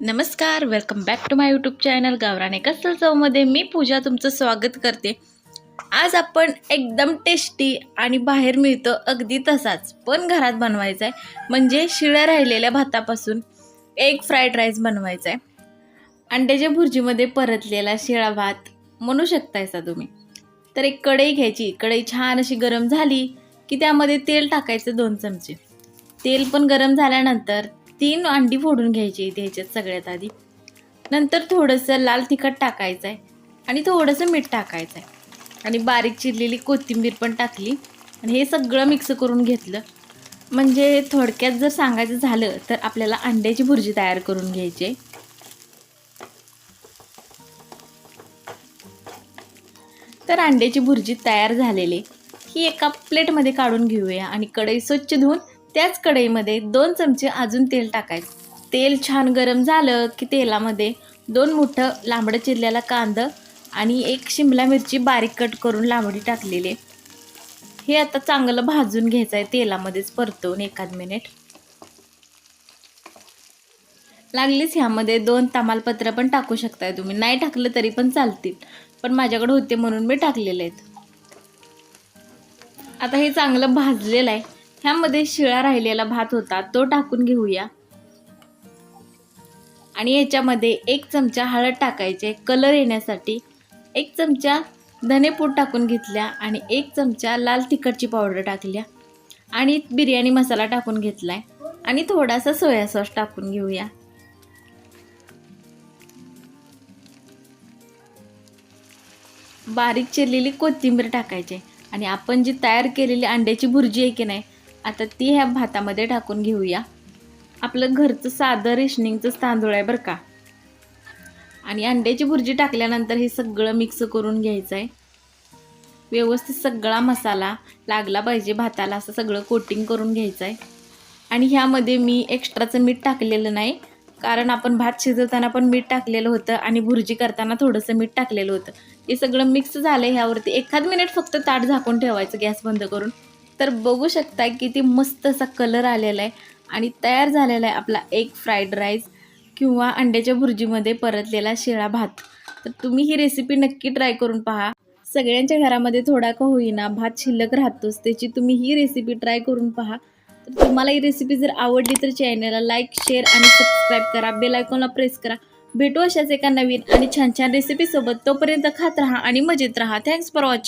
नमस्कार welcome back to my YouTube channel गावराने कसल चवमध्ये मी पूजा तुमचं स्वागत करते. आज आपण एकदम टेस्टी आणि बाहेर मिळतं अगदी तसाच पण घरात बनवायचा आहे म्हणजे शिळ्या राहिलेल्या भातापासून एक फ्राईड राईस बनवायचा आहे अंड्याच्या भुर्जीमध्ये परतलेला शिळा भात म्हणू शकतायसा तुम्ही. तर एक कढई घ्यायची. कढई छान अशी गरम झाली की त्यामध्ये तेल टाकायचं दोन चमचे. तेल पण गरम झाल्यानंतर तीन अंडी फोडून घ्यायची इथे ह्याच्यात सगळ्यात आधी. नंतर थोडंसं लाल तिखट टाकायचं आहे आणि थोडंसं मीठ टाकायचं आहे आणि बारीक चिरलेली कोथिंबीर पण टाकली आणि हे सगळं मिक्स करून घेतलं. म्हणजे थोडक्यात जर सांगायचं झालं तर आपल्याला अंड्याची भुर्जी तयार करून घ्यायची. आहे तर अंड्याची भुर्जी तयार झालेली. ही एका प्लेटमध्ये काढून घेऊया आणि कढई स्वच्छ धुवून त्याच कढईमध्ये दोन चमचे अजून तेल टाकायचं. तेल छान गरम झालं की तेलामध्ये दोन मोठं लांबडं चिरलेला कांदा आणि एक शिमला मिरची बारीक कट करून लांबडी टाकलेली आहे. हे आता चांगलं भाजून घ्यायचं आहे तेलामध्येच परतवून एखाद मिनिट. लागलीच ह्यामध्ये दोन तमालपत्र पण टाकू शकताय तुम्ही. नाही टाकलं तरी पण चालतील. पण माझ्याकडे होते म्हणून मी टाकलेले आहेत. आता हे चांगलं भाजलेलं आहे. ह्यामध्ये शिळा राहिलेला भात होता तो टाकून घेऊया. आणि याच्यामध्ये एक चमचा हळद टाकायचे कलर येण्यासाठी. एक चमचा धनेपूड टाकून घेतल्या आणि एक चमचा लाल तिखटची पावडर टाकल्या. आणि बिर्याणी मसाला टाकून घेतलाय. आणि थोडासा सोया सॉस टाकून घेऊया. बारीक चिरलेली कोथिंबीर टाकायची. आणि आपण जी तयार केलेली अंड्याची भुर्जी आहे की नाही आता ती ह्या भातामध्ये टाकून घेऊया. आपलं घरचं साधं रेशनिंगचं तांदूळ आहे बरं का. आणि अंड्याची भुर्जी टाकल्यानंतर हे सगळं मिक्स करून घ्यायचं आहे व्यवस्थित सगळा मसाला लागला पाहिजे भाताला असं सगळं कोटिंग करून घ्यायचं आहे आणि ह्यामध्ये मी एक्स्ट्राचं मीठ टाकलेलं नाही कारण आपण भात शिजवताना पण मीठ टाकलेलं होतं आणि भुर्जी करताना थोडंसं मीठ टाकलेलं होतं. हे सगळं मिक्स झालं ह्यावरती. एखाद मिनिट फक्त ताट झाकून ठेवायचं गॅस बंद करून. तर बघू शकता किती मस्त असा कलर आलेला आहे. आणि तयार झालेला आहे आपला एक फ्राईड राईस किंवा अंड्याच्या भुर्जीमध्ये परतलेला शिळा भात. तर तुम्ही ही रेसिपी नक्की ट्राय करून पहा. सगळ्यांच्या घरामध्ये थोडा का होईना भात शिल्लक राहतोच त्याची तुम्ही ही रेसिपी ट्राय करून पहा. तर तुम्हाला ही रेसिपी जर आवडली तर चॅनलला लाईक शेअर आणि सबस्क्राईब करा. बेल आयकॉनला प्रेस करा. भेटू अशाच एका नवीन आणि छान छान रेसिपीसोबत तोपर्यंत खात राहा आणि मजेत राहा. Thanks for watching